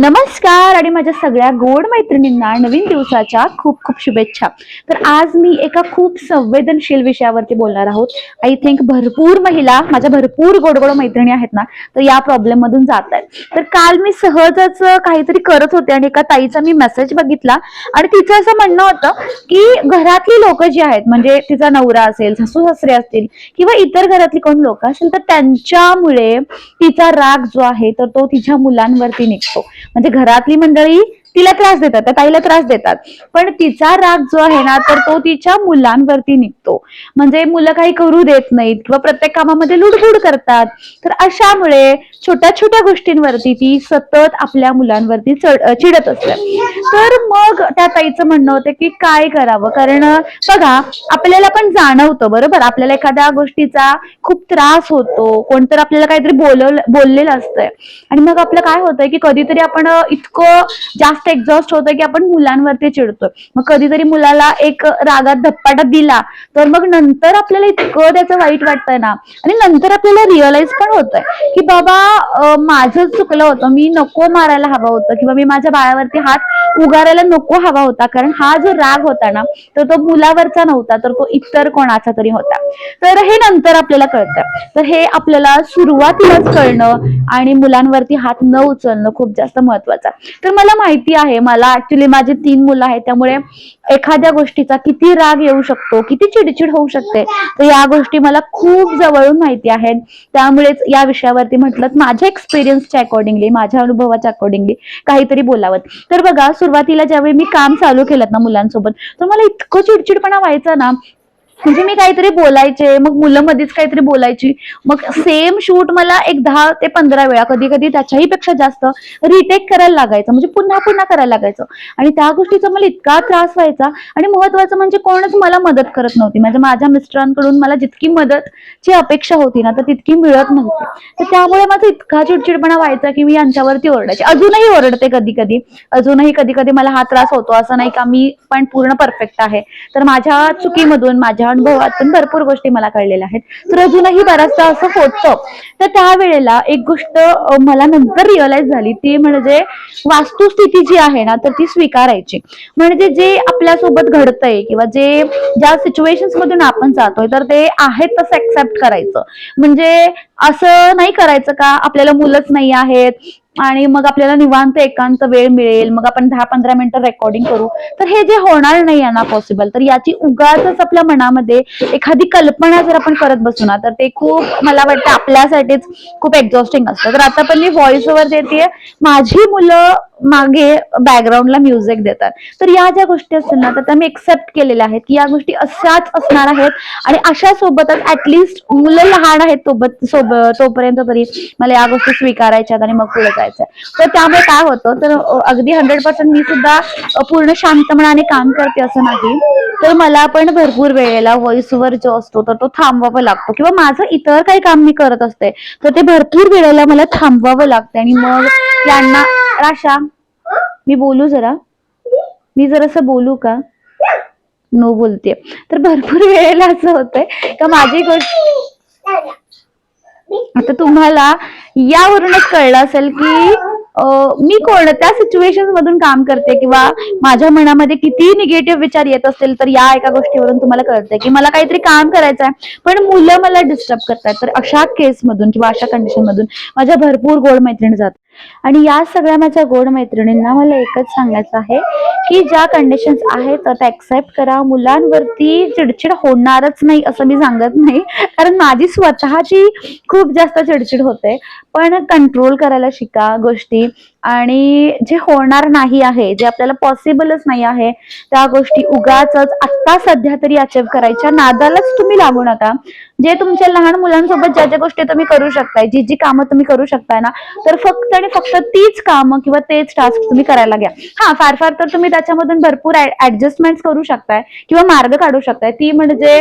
नमस्कार आणि माझ्या सगळ्या गोड मैत्रिणींना नवीन दिवसाच्या खूप खूप शुभेच्छा. तर आज मी एका खूप संवेदनशील विषयावरती बोलणार आहोत. आय थिंक भरपूर महिला माझ्या भरपूर गोड गोड मैत्रिणी आहेत ना तर या प्रॉब्लेम मधून जात आहेत. तर काल मी सहजच काहीतरी करत होते आणि एका ताईचा मी मेसेज बघितला आणि तिचं असं म्हणणं होतं की घरातली लोक जी आहेत म्हणजे तिचा नवरा असेल सासू सासरे असतील किंवा इतर घरातली कोण लोक असेल तर त्यांच्यामुळे तिचा राग जो आहे तर तो तिच्या मुलांवरती निघतो. म्हणजे घरातली मंडळी तिला त्रास देतात त्या ताईला त्रास देतात. पण तिचा राग जो आहे ना तर तो तिच्या मुलांवरती निघतो. म्हणजे मुलं काही करू देत नाहीत किंवा प्रत्येक कामामध्ये लुडबुड करतात. तर अशामुळे छोट्या छोट्या गोष्टींवरती ती सतत आपल्या मुलांवरती चढ- चिडत असते. तर मग त्या ताईचं म्हणणं होतं की काय करावं? कारण बघा आपल्याला पण जाणवतं बरोबर? आपल्याला एखाद्या गोष्टीचा खूप त्रास होतो. कोणतर आपल्याला काहीतरी बोलवलं बोललेलं असतंय. आणि मग आपलं काय होतंय की कधीतरी आपण इतकं जास्त एक्झॉस्ट होतोय की आपण मुलांवरती चिडतोय. मग कधीतरी मुलाला एक रागात धप्पाटा दिला तर मग नंतर आपल्याला इतकं त्याचं वाईट वाटतंय ना आणि नंतर आपल्याला रिअलाइज पण होतंय की बाबा माझं चुकलं होतं मी नको मारायला हवं होतं किंवा मी माझ्या बाळावरती हात उगारायला नको हवा होता कारण हा जो राग होता ना तर तो मुलावरचा नव्हता तर तो इतर कोणाचा तरी होता. तर हे नंतर आपल्याला कळतं. तर हे आपल्याला सुरुवातीलाच कळणं आणि मुलांवरती हात न उचलणं खूप जास्त महत्वाचं आहे. तर मला माहिती आहे. मला ऍक्च्युली माझे तीन मुलं आहेत. त्यामुळे एखाद्या गोष्टीचा किती राग येऊ शकतो किती चिडचिड होऊ शकते तर या गोष्टी मला खूप जवळून माहिती आहेत. त्यामुळेच या विषयावरती म्हटलं माझ्या एक्सपिरियन्सच्या अकॉर्डिंगली माझ्या अनुभवाच्या अकॉर्डिंगली काहीतरी बोलावं. तर बघा सुरुवातीला ज्यावेळी मी काम चालू केलं ना मुलांसोबत तर मला इतकं चिडचिडपणा व्हायचा ना म्हणजे मी काहीतरी बोलायचे मग मुलं मध्येच काहीतरी बोलायची. मग सेम शूट मला एक दहा ते पंधरा वेळा कधी कधी त्याच्याही पेक्षा जास्त रिटेक करायला लागायचं. म्हणजे पुन्हा पुन्हा करायला लागायचं. आणि त्या गोष्टीचा मला इतका त्रास व्हायचा. आणि महत्वाचं म्हणजे कोणच मला मदत करत नव्हती. म्हणजे माझ्या मिस्टरांकडून मला जितकी मदतची अपेक्षा होती ना तर तितकी मिळत नव्हती. तर त्यामुळे माझा इतका चिडचिडपणा व्हायचा की मी यांच्यावरती ओरडायची. अजूनही ओरडते कधी कधी अजूनही कधी कधी मला हा त्रास होतो असं नाही का मी पण पूर्ण परफेक्ट आहे. तर माझ्या चुकीमधून माझ्या अनुभवातून भरपूर गोष्टी मला कळलेल्या आहेत. तर अजूनही बराचसा असं होतं. तर त्यावेळेला एक गोष्ट मला नंतर रिअलाइज झाली. ती म्हणजे वास्तुस्थिती जी आहे ना तर ती स्वीकारायची. म्हणजे जे आपल्यासोबत घडतंय किंवा जे ज्या सिच्युएशन मधून आपण जातोय तर ते आहेत तसं एक्सेप्ट करायचं. म्हणजे असं नाही करायचं का? आपल्याला मुलंच नाही आहेत. आणि मग आपल्याला निवांत एकांत वेळ मिळेल. मग आपण दहा पंधरा मिनिटं रेकॉर्डिंग करू. तर हे जे होणार नाही यांना ना पॉसिबल तर याची उगाच आपल्या मनामध्ये एखादी कल्पना जर आपण करत बसू ना तर ते खूप मला वाटतं आपल्यासाठीच खूप एक्झॉस्टिंग असतं. तर आता पण मी व्हॉइस ओव्हर देते माझी मुलं मागे बॅकग्राऊंडला म्युझिक देतात. तर या ज्या गोष्टी असतील ना तर त्या मी एक्सेप्ट केलेल्या आहेत की या गोष्टी अशाच असणार आहेत आणि अशा सोबतच ऍटलिस्ट मुलं लहान आहेत सोबत सोबत तोपर्यंत तरी मला या गोष्टी स्वीकारायच्या आणि मग पुढे जायचं तर त्यामुळे काय होतं तर अगदी हंड्रेड पर्सेंट मी सुद्धा पूर्ण शांत मनाने काम करते असं नाही. तर मला पण भरपूर वेळेला व्हॉइस ओव्हर जो असतो तर तो थांबवावा लागतो. किंवा माझं इतर काही काम मी करत असते तर ते भरपूर वेळेला मला थांबवावं लागतं. आणि मग यांना राशा मी बोलू जरा? मी जरासं बोलू का? नो बोलते तर भरपूर वेळेला असं होतंय का माझी गोष्ट आता तुम्हाला यावरूनच कळलं असेल की मी मी कोणत्या सिच्युएशन मधून काम करते किंवा माझ्या मनामध्ये किती निगेटिव्ह विचार येत असतील तर या एका गोष्टीवरून तुम्हाला कळतंय की मला काहीतरी काम करायचं आहे पण मुलं मला डिस्टर्ब करतात तर अशा केस मधून किंवा अशा कंडिशन मधून माझ्या भरपूर गोड मैत्रिणी जातात. आणि या सगळ्या माझ्या गोड मैत्रिणींना मला एकच सांगायचं आहे की ज्या कंडिशन्स आहेत त्या एक्सेप्ट करा. मुलांवरती चिडचिड होणारच नाही असं मी सांगत नाही. कारण माझी स्वतःची खूप जास्त चिडचिड होते. पण कंट्रोल करायला शिका गोष्टी. आणि जे होणार नाही आहे जे आपल्याला पॉसिबलच नाही आहे त्या गोष्टी उगाच आत्ता सध्या तरी अचीव करायच्या. नादालाच तुम्ही लागू नका. जे तुमच्या लहान मुलांसोबत ज्या ज्या गोष्टी तुम्ही करू शकताय जी जी कामं तुम्ही करू शकताय ना तर फक्त आणि फक्त तीच कामं किंवा तेच टास्क तुम्ही करायला घ्या. हा फार फार तर तुम्ही त्याच्यामधून भरपूर ऍडजस्टमेंट करू शकताय किंवा मार्ग काढू शकताय. ती म्हणजे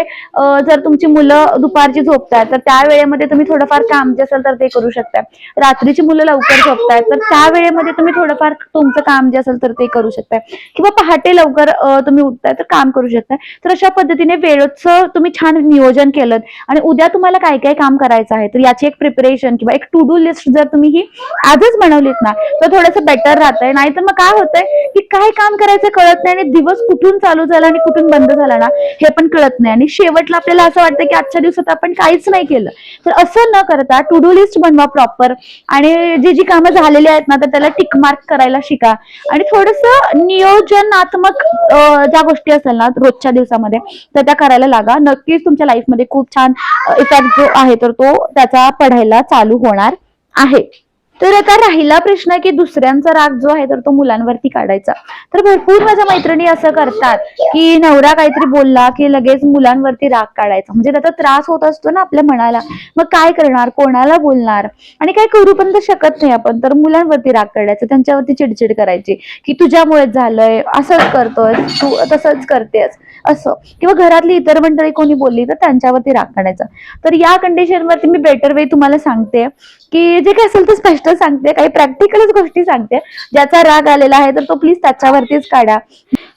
जर तुमची मुलं दुपारची झोपताय तर त्या वेळेमध्ये तुम्ही थोडंफार काम जे असेल तर ते करू शकताय. रात्रीची मुलं लवकर झोपतायत तर त्या वेळेमध्ये तुम्ही थोडंफार तुमचं काम जे असेल तर ते करू शकताय. किंवा पहाटे लवकर तुम्ही उठताय तर काम करू शकताय. तर अशा पद्धतीने वेळेचं तुम्ही छान नियोजन केलं आणि उद्या तुम्हाला काय काय काम करायचं आहे? तर याची एक प्रिपरेशन किंवा एक टू डू लिस्ट जर तुम्ही ही आजच बनवलीत ना तर थोडंसं बेटर राहतंय. नाहीतर मग काय होतंय की काय काम करायचं कळत नाही आणि दिवस कुठून चालू झाला आणि कुठून बंद झाला ना हे पण कळत नाही. आणि शेवटला आपल्याला असं वाटतं की आजच्या दिवसात आपण काहीच नाही केलं. तर असं न करता टू डू लिस्ट बनवा प्रॉपर आणि जी जी कामं झालेली आहेत ना तर त्याला टिक मार्क करायला शिका. आणि थोडस नियोजनात्मक ज्या गोष्टी असेल ना रोजच्या दिवसामध्ये तर त्या करायला लागा. नक्कीच तुमच्या लाईफमध्ये खूप छान इफेक्ट जो आहे तर तो त्याचा पडायला चालू होणार आहे. तर आता राहिला प्रश्न की दुसऱ्यांचा राग जो आहे तर तो मुलांवरती काढायचा. तर भरपूर माझ्या मैत्रिणी असं करतात की नवरा काहीतरी बोलला की लगेच मुलांवरती राग काढायचा. म्हणजे त्याचा त्रास होत असतो ना आपल्या मनाला. मग काय करणार? कोणाला बोलणार? आणि काय करू पण तर शकत नाही आपण. तर मुलांवरती राग काढायचा. त्यांच्यावरती चिडचिड करायची. की तुझ्यामुळेच झालंय असंच करतोय तू तसंच करतेस असं. किंवा घरातली इतर मंडळी कोणी बोलली तर त्यांच्यावरती राग काढायचा. तर या कंडिशनवरती मी बेटर वे तुम्हाला सांगते की जे काय असेल ते स्पष्ट सांगते काही प्रॅक्टिकलच गोष्टी सांगते. ज्याचा राग आलेला आहे तर तो प्लीज त्याच्यावरतीच काढा.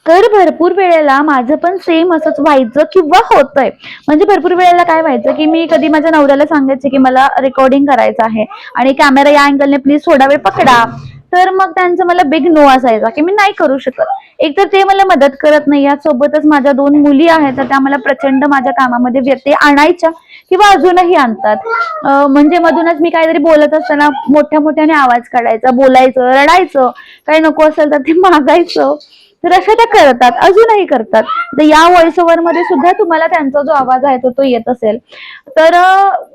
तर भरपूर वेळेला माझं पण सेम असंच व्हायचं किंवा होतंय. म्हणजे भरपूर वेळेला काय व्हायचं की मी कधी माझ्या नवऱ्याला सांगायचे की मला रेकॉर्डिंग करायचं आहे आणि कॅमेरा या अँगलने प्लीज थोडा वेळ पकडा. तर मग त्यांचं मला बिग नो असायचा की मी नाही करू शकत. एक तर ते मला मदत करत नाही. यासोबतच माझ्या दोन मुली आहेत तर त्या मला प्रचंड माझ्या कामामध्ये व्यत्यय आणायच्या. किंवा अजूनही आणतात. म्हणजे मधूनच मी काहीतरी बोलत असताना मोठ्या मोठ्याने आवाज काढायचा बोलायचं रडायचं. काही नको असेल तर ते मागायचं. तर अशा त्या करतात अजूनही करतात. तर या व्हॉइस ओव्हरमध्ये सुद्धा तुम्हाला त्यांचा जो आवाज आहे तो तो येत असेल. तर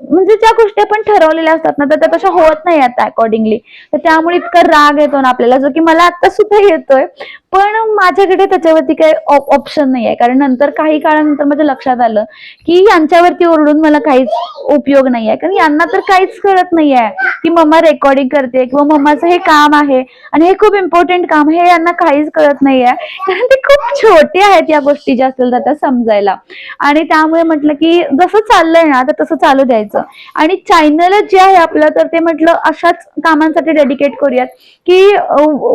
म्हणजे ज्या गोष्टी आपण ठरवलेल्या असतात ना तर त्या तशा होत नाही आता अकॉर्डिंगली तर त्यामुळे इतका राग येतो ना आपल्याला जो की मला आता सुद्धा येतोय. पण माझ्याकडे त्याच्यावरती काही ऑप्शन नाही आहे कारण नंतर काही काळानंतर माझ्या लक्षात आलं की यांच्यावरती ओरडून मला काहीच उपयोग नाही आहे कारण यांना तर काहीच कळत नाही आहे की मम्मा रेकॉर्डिंग करते किंवा मम्माचं हे काम आहे आणि हे खूप इम्पॉर्टंट काम हे यांना काहीच कळत नाही आहे कारण ते खूप छोटे आहेत या गोष्टी ज्या असतील तर त्या समजायला. आणि त्यामुळे म्हटलं की जसं चाललंय ना तर तसं चालू द्यायचं. आणि चॅनलच जे आहे आपलं तर ते म्हटलं अशाच कामांसाठी डेडिकेट करूयात की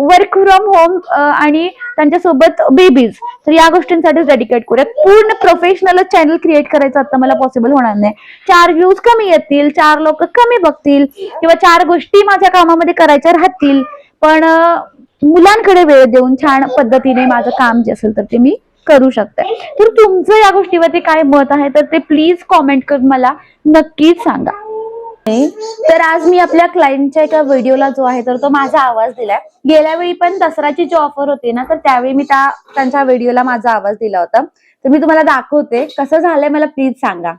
वर्क फ्रॉम होम आणि त्यांच्यासोबत बेबीज तर या गोष्टींसाठीच डेडिकेट करूयात. पूर्ण प्रोफेशनल चॅनल क्रिएट करायचं आता मला पॉसिबल होणार नाही. चार व्ह्यूज कमी येतील चार लोक कमी बघतील किंवा चार गोष्टी माझ्या कामामध्ये करायच्या राहतील. पण मुलांकडे वेळ देऊन छान पद्धतीने माझं काम जे असेल तर ते मी करू शकते. तर तुमचं या गोष्टीवरती काय मत आहे तर ते प्लीज कॉमेंट करून मला नक्कीच सांगा. तर आज मी आपल्या क्लायंटच्या एका व्हिडिओला जो आहे तर तो माझा आवाज दिलाय. गेल्या वेळी पण दसऱ्याची जी ऑफर होती ना तर त्यावेळी मी त्या त्यांच्या व्हिडिओला माझा आवाज दिला होता. तर मी तुम्हाला दाखवते कसं झालंय मला प्लीज सांगा.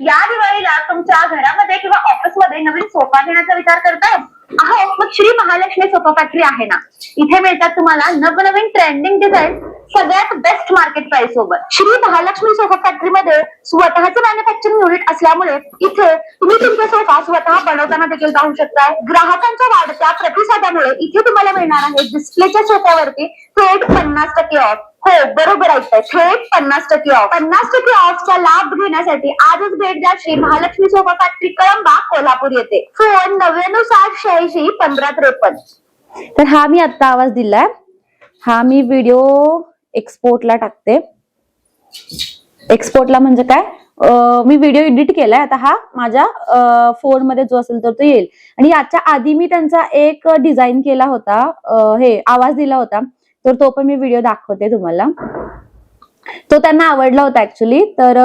या दिवाळीला तुमच्या घरामध्ये किंवा ऑफिसमध्ये नवीन सोफा घेण्याचा विचार करताय? अहो मग श्री महालक्ष्मी सोफा फॅक्टरी आहे ना. इथे मिळतात तुम्हाला नवनवीन ट्रेंडिंग डिझाईन सगळ्यात बेस्ट मार्केट प्राइस सोबत. श्री महालक्ष्मी सोफा फॅक्टरी मध्ये स्वतःचं मॅन्युफॅक्चरिंग युनिट असल्यामुळे इथे तुम्ही तुमचा सोफा स्वतः बनवताना देखील पाहू शकताय. ग्राहकांच्या वाढत्या प्रतिसादामुळे इथे तुम्हाला मिळणार आहे डिस्प्लेच्या सोफ्यावरती थेट पन्नास टक्के ऑफ हो बरोबर ऐकताय. थेट पन्नास टक्के ऑफ पन्नास टक्के ऑफचा लाभ घेण्यासाठी आजच भेट द्या श्री महालक्ष्मी सोफा फॅक्टरी कळंबा कोल्हापूर येथे. फोन नव्याण्णव साठ शहाऐंशी पंधरा त्रेपन्न. तर हा मी आत्ता आवाज दिलाय. हा मी व्हिडिओ एक्सपोर्टला टाकते. एक्सपोर्टला म्हणजे काय? मी व्हिडिओ एडिट केलाय. आता हा माझ्या फोनमध्ये जो असेल तर तो येईल. आणि याच्या आधी मी त्यांचा एक डिझाईन केला होता. हे आवाज दिला होता. तर तो पण मी व्हिडिओ दाखवते तुम्हाला. तो त्यांना आवडला होता ऍक्च्युली तर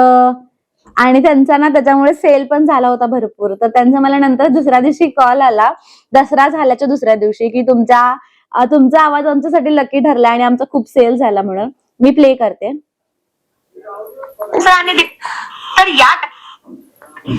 आणि त्यांचा ना त्याच्यामुळे सेल पण झाला होता भरपूर. तर त्यांचा मला नंतर दुसऱ्या दिवशी कॉल आला. दसरा झाल्याच्या दुसऱ्या दिवशी की तुमच्या तुमचा आवाज आमच्यासाठी लकी ठरला आणि आमचा खूप सेल झाला म्हणून. मी प्ले करते. तर या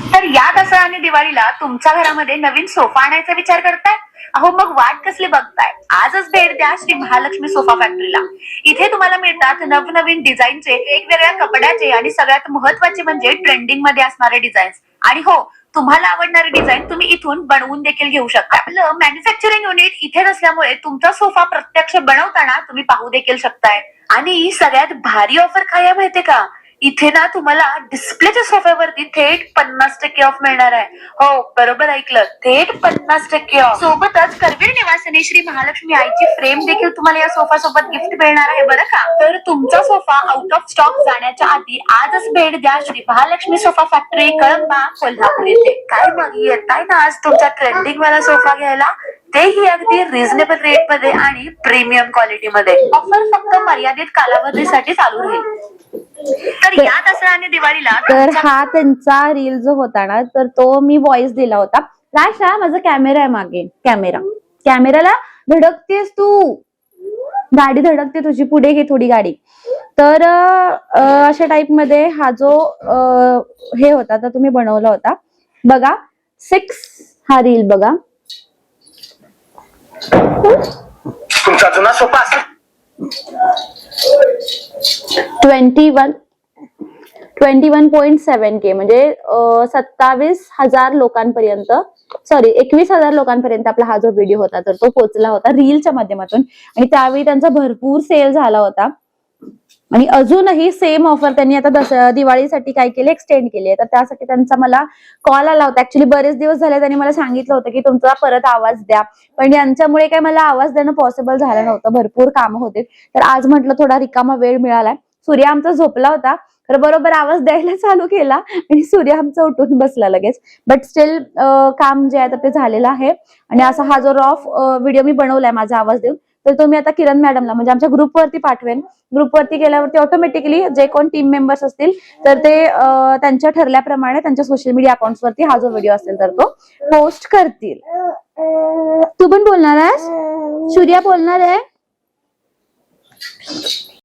तर या दसरा आणि दिवाळीला तुमच्या घरामध्ये नवीन सोफा आणायचा विचार करताय? अहो मग वाट कसली बघताय? आजच भेट द्या श्री महालक्ष्मी सोफा फॅक्टरीला इथे तुम्हाला मिळतात नवनवीन डिझाईनचे वेगवेगळ्या कपड्याचे आणि सगळ्यात महत्त्वाचे म्हणजे ट्रेंडिंगमध्ये असणारे डिझाईन्स आणि हो तुम्हाला आवडणारे डिझाईन तुम्ही इथून बनवून देखील घेऊ शकता. आपलं मॅन्युफॅक्चरिंग युनिट इथे नसल्यामुळे तुमचा सोफा प्रत्यक्ष बनवताना तुम्ही पाहू देखील शकताय. आणि सगळ्यात भारी ऑफर काय आहे माहितीये का? इथे ना तुम्हाला डिस्प्लेच्या सोफ्यावरती थेट पन्नास टक्के ऑफ मिळणार आहे. हो बरोबर ऐकलं. थेट पन्नास टक्के ऑफ सोबतच करवीर निवासने श्री महालक्ष्मी आईची फ्रेम देखील तुम्हाला या सोफा सोबत गिफ्ट मिळणार आहे बरं का? तर तुमचा सोफा आउट ऑफ स्टॉक जाण्याच्या आधी आजच भेट द्या. श्री महालक्ष्मी सोफा फॅक्टरी कळंबा कोल्हापूर येथे. काय मग येताय ना आज तुमचा ट्रेंडिंग वाला सोफा घ्यायला? तेही अगदी रिझनेबल रेटमध्ये आणि प्रीमियम क्वालिटी मध्ये. ऑफर फक्त मर्यादित कालावधीसाठी चालू राहील. तर या आणि दिवाळीला तर हा त्यांचा रील जो होता ना तर तो मी व्हॉइस दिला होता. राशा माझा कॅमेरा आहे मागे. कॅमेरा कॅमेराला धडकतेस तू. गाडी धडकते तुझी. पुढे घे थोडी गाडी. तर अशा टाइपमध्ये हा जो अं, हे होता तर तुम्ही बनवला होता. बघा सिक्स हा रील बघा. तुमचा जुना sofa twenty one twenty one point seven K म्हणजे सत्तावीस हजार लोकांपर्यंत सॉरी एकवीस हजार लोकांपर्यंत आपला हा जो व्हिडिओ होता तर तो पोहोचला होता रीलच्या माध्यमातून. आणि त्यावेळी त्यांचा भरपूर सेल झाला होता. आणि अजूनही सेम ऑफर त्यांनी आता दस दिवाळीसाठी काय केले एक्सटेंड केली. आहे तर त्यासाठी त्यांचा मला कॉल आला होता. ऍक्च्युली बरेच दिवस झाले त्यांनी मला सांगितलं होतं की तुमचा परत आवाज द्या. पण यांच्यामुळे काय मला आवाज देणं पॉसिबल झालं नव्हतं. भरपूर कामं होते. तर आज म्हटलं थोडा रिकामा वेळ मिळालाय. सूर्य आमचा झोपला होता. तर बरोबर आवाज द्यायला चालू केला आणि सूर्य आमचा उठून बसला लगेच. बट स्टील काम जे आहे तर ते झालेलं आहे. आणि असा हा जो रॉफ व्हिडिओ मी बनवलाय माझा आवाज देऊन तर तो मी आता किरण मॅडमला म्हणजे आमच्या ग्रुपवरती पाठवेन. ग्रुपवरती गेल्यावरती ऑटोमॅटिकली जे कोण टीम मेंबर्स असतील तर ते त्यांच्या ठरल्याप्रमाणे त्यांच्या सोशल मीडिया अकाउंट्सवरती हा जो व्हिडिओ असेल तर तो पोस्ट करतील. तू पण बोलणार आहेस? सूर्या बोलणार आहे?